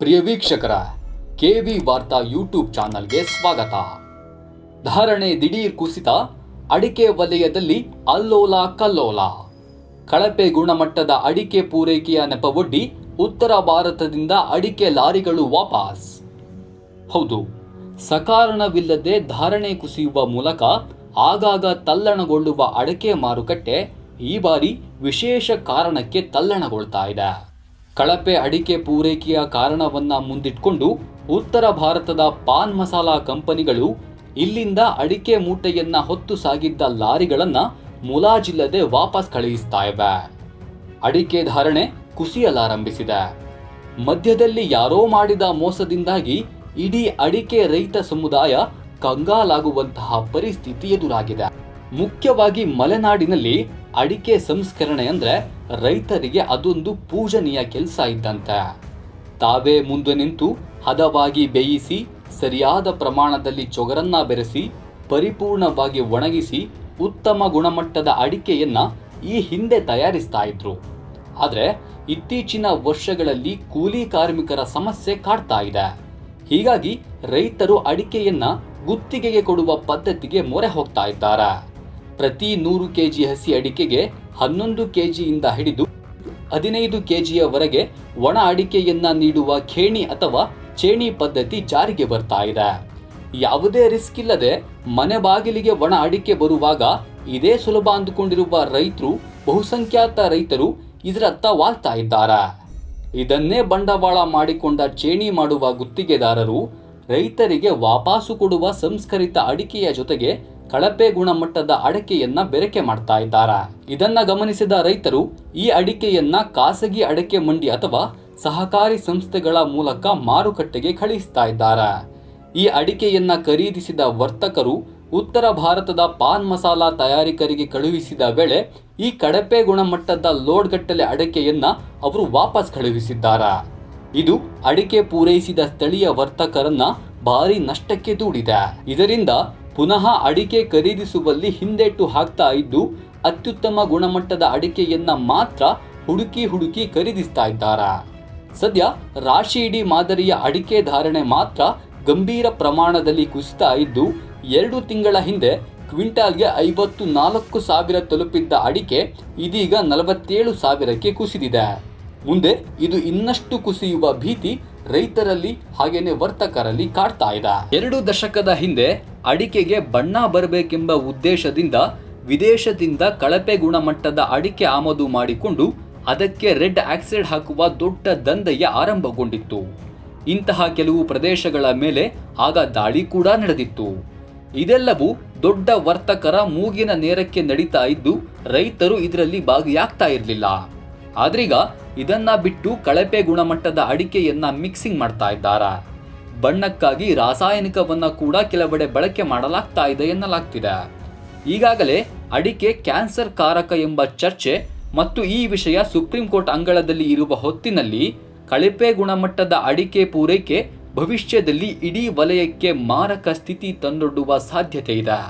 ಪ್ರಿಯ ವೀಕ್ಷಕರ, K V ವಾರ್ತಾ YouTube ಚಾನಲ್ಗೆ ಸ್ವಾಗತ. ಧಾರಣೆ ದಿಢೀರ್ ಕುಸಿತ, ಅಡಿಕೆ ವಲಯದಲ್ಲಿ ಅಲ್ಲೋಲ ಕಲ್ಲೋಲ. ಕಳಪೆ ಗುಣಮಟ್ಟದ ಅಡಿಕೆ ಪೂರೈಕೆಯ ನೆಪವೊಡ್ಡಿ ಉತ್ತರ ಭಾರತದಿಂದ ಅಡಿಕೆ ಲಾರಿಗಳು ವಾಪಸ್. ಹೌದು, ಸಕಾರಣವಿಲ್ಲದೆ ಧಾರಣೆ ಕುಸಿಯುವ ಮೂಲಕ ಆಗಾಗ ತಲ್ಲಣಗೊಳ್ಳುವ ಅಡಕೆ ಮಾರುಕಟ್ಟೆ ಈ ಬಾರಿ ವಿಶೇಷ ಕಾರಣಕ್ಕೆ ತಲ್ಲಣಗೊಳ್ತಾ ಇದೆ. ಕಳಪೆ ಅಡಿಕೆ ಪೂರೈಕೆಯ ಕಾರಣವನ್ನ ಮುಂದಿಟ್ಕೊಂಡು ಉತ್ತರ ಭಾರತದ ಪಾನ್ ಮಸಾಲಾ ಕಂಪನಿಗಳು ಇಲ್ಲಿಂದ ಅಡಿಕೆ ಮೂಟೆಯನ್ನ ಹೊತ್ತು ಸಾಗಿದ್ದ ಲಾರಿಗಳನ್ನ ಮುಲಾಜಿಲ್ಲದೆ ವಾಪಸ್ ಕಳುಹಿಸ್ತಾ ಇವೆ. ಅಡಿಕೆ ಧಾರಣೆ ಕುಸಿಯಲಾರಂಭಿಸಿದೆ. ಮಧ್ಯದಲ್ಲಿ ಯಾರೋ ಮಾಡಿದ ಮೋಸದಿಂದಾಗಿ ಇಡೀ ಅಡಿಕೆ ರೈತ ಸಮುದಾಯ ಕಂಗಾಲಾಗುವಂತಹ ಪರಿಸ್ಥಿತಿ ಎದುರಾಗಿದೆ. ಮುಖ್ಯವಾಗಿ ಮಲೆನಾಡಿನಲ್ಲಿ ಅಡಿಕೆ ಸಂಸ್ಕರಣೆ ಅಂದ್ರೆ ರೈತರಿಗೆ ಅದೊಂದು ಪೂಜನೀಯ ಕೆಲಸ ಇದ್ದಂತೆ. ತಾವೇ ಮುಂದೆ ನಿಂತು ಹದವಾಗಿ ಬೇಯಿಸಿ, ಸರಿಯಾದ ಪ್ರಮಾಣದಲ್ಲಿ ಚೊಗರನ್ನ ಬೆರೆಸಿ, ಪರಿಪೂರ್ಣವಾಗಿ ಒಣಗಿಸಿ, ಉತ್ತಮ ಗುಣಮಟ್ಟದ ಅಡಿಕೆಯನ್ನ ಈ ಹಿಂದೆ ತಯಾರಿಸ್ತಾ ಇದ್ರು. ಆದರೆ ಇತ್ತೀಚಿನ ವರ್ಷಗಳಲ್ಲಿ ಕೂಲಿ ಕಾರ್ಮಿಕರ ಸಮಸ್ಯೆ ಕಾಡ್ತಾ ಇದೆ. ಹೀಗಾಗಿ ರೈತರು ಅಡಿಕೆಯನ್ನ ಗುತ್ತಿಗೆಗೆ ಕೊಡುವ ಪದ್ಧತಿಗೆ ಮೊರೆ ಹೋಗ್ತಾ ಇದ್ದಾರೆ. ಪ್ರತಿ ನೂರು ಕೆಜಿ ಹಸಿ ಅಡಿಕೆಗೆ ಹನ್ನೊಂದು ಕೆಜಿಯಿಂದ ಹಿಡಿದು ಹದಿನೈದು ಕೆಜಿಯವರೆಗೆ ಒಣ ಅಡಿಕೆಯನ್ನ ನೀಡುವ ಖೇಣಿ ಅಥವಾ ಚೇಣಿ ಪದ್ಧತಿ ಜಾರಿಗೆ ಬರ್ತಾ ಇದೆ. ಯಾವುದೇ ರಿಸ್ಕ್ ಇಲ್ಲದೆ ಮನೆ ಬಾಗಿಲಿಗೆ ಒಣ ಅಡಿಕೆ ಬರುವಾಗ ಇದೇ ಸುಲಭ ಅಂದುಕೊಂಡಿರುವ ರೈತರು, ಬಹುಸಂಖ್ಯಾತ ರೈತರು ಇದರತ್ತ ವಾಲ್ತಾ ಇದ್ದಾರೆ. ಇದನ್ನೇ ಬಂಡವಾಳ ಮಾಡಿಕೊಂಡ ಚೇಣಿ ಮಾಡುವ ಗುತ್ತಿಗೆದಾರರು ರೈತರಿಗೆ ವಾಪಾಸು ಕೊಡುವ ಸಂಸ್ಕರಿತ ಅಡಿಕೆಯ ಜೊತೆಗೆ ಕಳಪೆ ಗುಣಮಟ್ಟದ ಅಡಕೆಯನ್ನ ಬೆರಕೆ ಮಾಡ್ತಾ ಇದ್ದಾರೆ? ಇದನ್ನ ಗಮನಿಸಿದ ರೈತರು, ಈ ಅಡಿಕೆಯನ್ನ ಖಾಸಗಿ ಅಡಕೆ ಮಂಡಿ ಅಥವಾ ಸಹಕಾರಿ ಸಂಸ್ಥೆಗಳ ಮೂಲಕ ಮಾರುಕಟ್ಟೆಗೆ ಕಳಿಸ್ತಾ ಇದ್ದಾರೆ? ಈ ಅಡಿಕೆಯನ್ನ ಖರೀದಿಸಿದ ವರ್ತಕರು, ಉತ್ತರ ಭಾರತದ ಪಾನ್ ಮಸಾಲಾ ತಯಾರಿಕರಿಗೆ ಕಳುಹಿಸಿದ ವೇಳೆ ಈ ಕಳಪೆ ಗುಣಮಟ್ಟದ ಲೋಡ್ಗಟ್ಟಲೆ ಅಡಕೆಯನ್ನ ಅವರು ವಾಪಸ್ ಕಳುಹಿಸಿದ್ದಾರೆ? ಇದು ಅಡಿಕೆ ಪೂರೈಸಿದ ಸ್ಥಳೀಯ ವರ್ತಕರನ್ನ ಭಾರಿ ನಷ್ಟಕ್ಕೆ ದೂಡಿದೆ. ಇದರಿಂದ ಪುನಃ ಅಡಿಕೆ ಖರೀದಿಸುವಲ್ಲಿ ಹಿಂದೆಟ್ಟು ಹಾಕ್ತಾ ಇದ್ದು, ಅತ್ಯುತ್ತಮ ಗುಣಮಟ್ಟದ ಅಡಿಕೆಯನ್ನ ಮಾತ್ರ ಹುಡುಕಿ ಹುಡುಕಿ ಖರೀದಿಸ್ತಾ ಇದ್ದಾರೆ? ಸದ್ಯ ರಾಶಿ ಇಡೀ ಮಾದರಿಯ ಅಡಿಕೆ ಧಾರಣೆ ಮಾತ್ರ ಗಂಭೀರ ಪ್ರಮಾಣದಲ್ಲಿ ಕುಸಿತಾ ಇದ್ದು, ಎರಡು ತಿಂಗಳ ಹಿಂದೆ ಕ್ವಿಂಟಾಲ್ಗೆ ಐವತ್ತು ನಾಲ್ಕು ಸಾವಿರ ತಲುಪಿದ್ದ ಅಡಿಕೆ ಇದೀಗ ನಲವತ್ತೇಳು ಸಾವಿರಕ್ಕೆ ಕುಸಿದಿದೆ. ಮುಂದೆ ಇದು ಇನ್ನಷ್ಟು ಕುಸಿಯುವ ಭೀತಿ ರೈತರಲ್ಲಿ ಹಾಗೇನೆ ವರ್ತಕರಲ್ಲಿ ಕಾಡ್ತಾ ಇದೆ. ಎರಡು ದಶಕದ ಹಿಂದೆ ಅಡಿಕೆಗೆ ಬಣ್ಣ ಬರಬೇಕೆಂಬ ಉದ್ದೇಶದಿಂದ ವಿದೇಶದಿಂದ ಕಳಪೆ ಗುಣಮಟ್ಟದ ಅಡಿಕೆ ಆಮದು ಮಾಡಿಕೊಂಡು ಅದಕ್ಕೆ ರೆಡ್ ಆಕ್ಸೈಡ್ ಹಾಕುವ ದೊಡ್ಡ ದಂಧೆಯ ಆರಂಭಗೊಂಡಿತ್ತು. ಇಂತಹ ಕೆಲವು ಪ್ರದೇಶಗಳ ಮೇಲೆ ಆಗ ದಾಳಿ ಕೂಡ ನಡೆದಿತ್ತು. ಇದೆಲ್ಲವೂ ದೊಡ್ಡ ವರ್ತಕರ ಮೂಗಿನ ನೇರಕ್ಕೆ ನಡೀತಾ ಇದ್ದು ರೈತರು ಇದರಲ್ಲಿ ಭಾಗಿಯಾಗ್ತಾ ಇರಲಿಲ್ಲ. ಆದ್ರೀಗ ಇದನ್ನ ಬಿಟ್ಟು ಕಳಪೆ ಗುಣಮಟ್ಟದ ಅಡಿಕೆಯನ್ನ ಮಿಕ್ಸಿಂಗ್ ಮಾಡ್ತಾ ಇದ್ದಾರೆ? ಬಣ್ಣಕ್ಕಾಗಿ ರಾಸಾಯನಿಕವನ್ನ ಕೂಡ ಕೆಲವೆಡೆ ಬಳಕೆ ಮಾಡಲಾಗ್ತಾ ಇದೆ ಎನ್ನಲಾಗ್ತಿದೆ. ಈಗಾಗಲೇ ಅಡಿಕೆ ಕ್ಯಾನ್ಸರ್ ಕಾರಕ ಎಂಬ ಚರ್ಚೆ ಮತ್ತು ಈ ವಿಷಯ ಸುಪ್ರೀಂ ಕೋರ್ಟ್ ಅಂಗಳದಲ್ಲಿ ಇರುವ ಹೊತ್ತಿನಲ್ಲಿ ಕಳಪೆ ಗುಣಮಟ್ಟದ ಅಡಿಕೆ ಪೂರೈಕೆ ಭವಿಷ್ಯದಲ್ಲಿ ಇಡೀ ವಲಯಕ್ಕೆ ಮಾರಕ ಸ್ಥಿತಿ ತಂದೊಡ್ಡುವ ಸಾಧ್ಯತೆ ಇದೆ.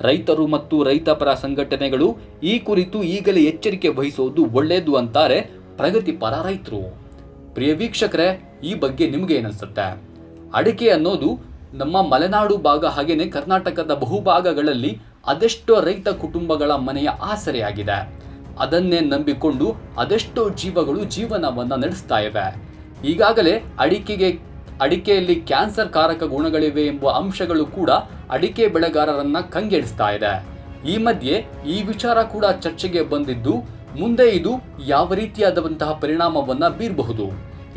ರೈತರು ಮತ್ತು ರೈತಪರ ಸಂಘಟನೆಗಳು ಈ ಕುರಿತು ಈಗಲೇ ಎಚ್ಚರಿಕೆ ವಹಿಸೋದು ಒಳ್ಳೆಯದು ಅಂತಾರೆ ಪ್ರಗತಿಪರ ರೈತರು. ಪ್ರಿಯ ವೀಕ್ಷಕರೇ, ಈ ಬಗ್ಗೆ ನಿಮಗೆ ಏನನ್ಸುತ್ತೆ ಅಡಿಕೆ ಅನ್ನೋದು ನಮ್ಮ ಮಲೆನಾಡು ಭಾಗ ಹಾಗೇನೆ ಕರ್ನಾಟಕದ ಬಹುಭಾಗಗಳಲ್ಲಿ ಅದೆಷ್ಟೋ ರೈತ ಕುಟುಂಬಗಳ ಮನೆಯ ಆಸರೆಯಾಗಿದೆ. ಅದನ್ನೇ ನಂಬಿಕೊಂಡು ಅದೆಷ್ಟೋ ಜೀವಗಳು ಜೀವನವನ್ನ ನಡೆಸ್ತಾ ಇವೆ. ಈಗಾಗಲೇ ಅಡಿಕೆಗೆ, ಅಡಿಕೆಯಲ್ಲಿ ಕ್ಯಾನ್ಸರ್ ಕಾರಕ ಗುಣಗಳಿವೆ ಎಂಬ ಅಂಶಗಳು ಕೂಡ ಅಡಿಕೆ ಬೆಳೆಗಾರರನ್ನ ಕಂಗೆಡಿಸ್ತಾ ಇದೆ. ಈ ಮಧ್ಯೆ ಈ ವಿಚಾರ ಕೂಡ ಚರ್ಚೆಗೆ ಬಂದಿದ್ದು ಮುಂದೆ ಇದು ಯಾವ ರೀತಿಯಾದಂತಹ ಪರಿಣಾಮವನ್ನ ಬೀರಬಹುದು?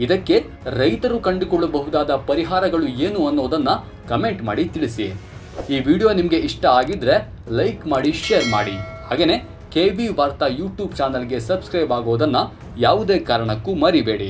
ಇದಕ್ಕೆ ರೈತರು ಕಂಡುಕೊಳ್ಳಬಹುದಾದ ಪರಿಹಾರಗಳು ಏನು ಅನ್ನೋದನ್ನ ಕಮೆಂಟ್ ಮಾಡಿ ತಿಳಿಸಿ. ಈ ವಿಡಿಯೋ ನಿಮಗೆ ಇಷ್ಟ ಆಗಿದ್ರೆ ಲೈಕ್ ಮಾಡಿ, ಶೇರ್ ಮಾಡಿ. ಹಾಗೇನೆ ಕೆ ಬಿ ವಾರ್ತಾ ಯೂಟ್ಯೂಬ್ ಚಾನಲ್ಗೆ ಸಬ್ಸ್ಕ್ರೈಬ್ ಆಗೋದನ್ನ ಯಾವುದೇ ಕಾರಣಕ್ಕೂ ಮರಿಬೇಡಿ.